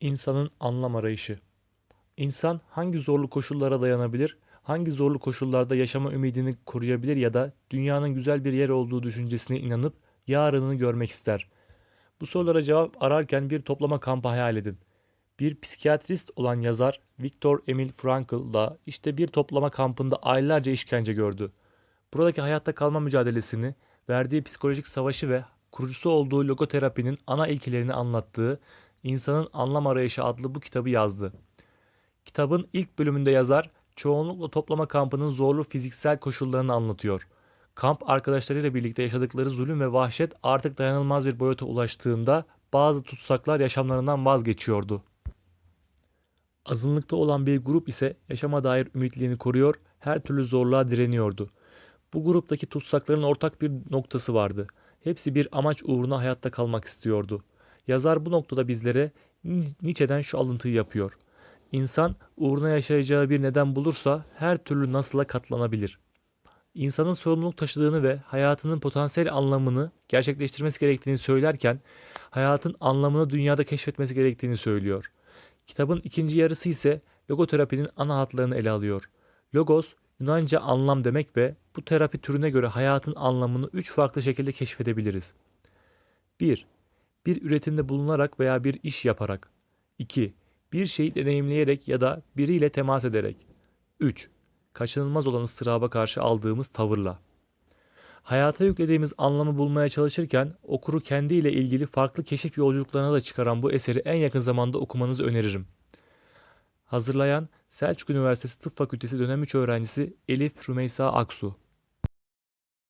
İnsanın anlam arayışı. İnsan hangi zorlu koşullara dayanabilir, hangi zorlu koşullarda yaşama ümidini koruyabilir ya da dünyanın güzel bir yer olduğu düşüncesine inanıp yarınını görmek ister. Bu sorulara cevap ararken bir toplama kampı hayal edin. Bir psikiyatrist olan yazar Viktor Emil Frankl da işte bir toplama kampında aylarca işkence gördü. Buradaki hayatta kalma mücadelesini, verdiği psikolojik savaşı ve kurucusu olduğu logoterapinin ana ilkelerini anlattığı İnsanın Anlam Arayışı adlı bu kitabı yazdı. Kitabın ilk bölümünde yazar çoğunlukla toplama kampının zorlu fiziksel koşullarını anlatıyor. Kamp arkadaşlarıyla birlikte yaşadıkları zulüm ve vahşet artık dayanılmaz bir boyuta ulaştığında bazı tutsaklar yaşamlarından vazgeçiyordu. Azınlıkta olan bir grup ise yaşama dair ümitlerini koruyor, her türlü zorluğa direniyordu. Bu gruptaki tutsakların ortak bir noktası vardı. Hepsi bir amaç uğruna hayatta kalmak istiyordu. Yazar bu noktada bizlere Nietzsche'den şu alıntıyı yapıyor. İnsan uğruna yaşayacağı bir neden bulursa her türlü nasıla katlanabilir. İnsanın sorumluluk taşıdığını ve hayatının potansiyel anlamını gerçekleştirmesi gerektiğini söylerken hayatın anlamını dünyada keşfetmesi gerektiğini söylüyor. Kitabın ikinci yarısı ise logoterapinin ana hatlarını ele alıyor. Logos Yunanca anlam demek ve bu terapi türüne göre hayatın anlamını üç farklı şekilde keşfedebiliriz. 1. Bir üretimde bulunarak veya bir iş yaparak. 2. Bir şeyi deneyimleyerek ya da biriyle temas ederek. 3. Kaçınılmaz olan ıstıraba karşı aldığımız tavırla. Hayata yüklediğimiz anlamı bulmaya çalışırken okuru kendiyle ilgili farklı keşif yolculuklarına da çıkaran bu eseri en yakın zamanda okumanızı öneririm. Hazırlayan Selçuk Üniversitesi Tıp Fakültesi dönem 3 öğrencisi Elif Rümeysa Aksu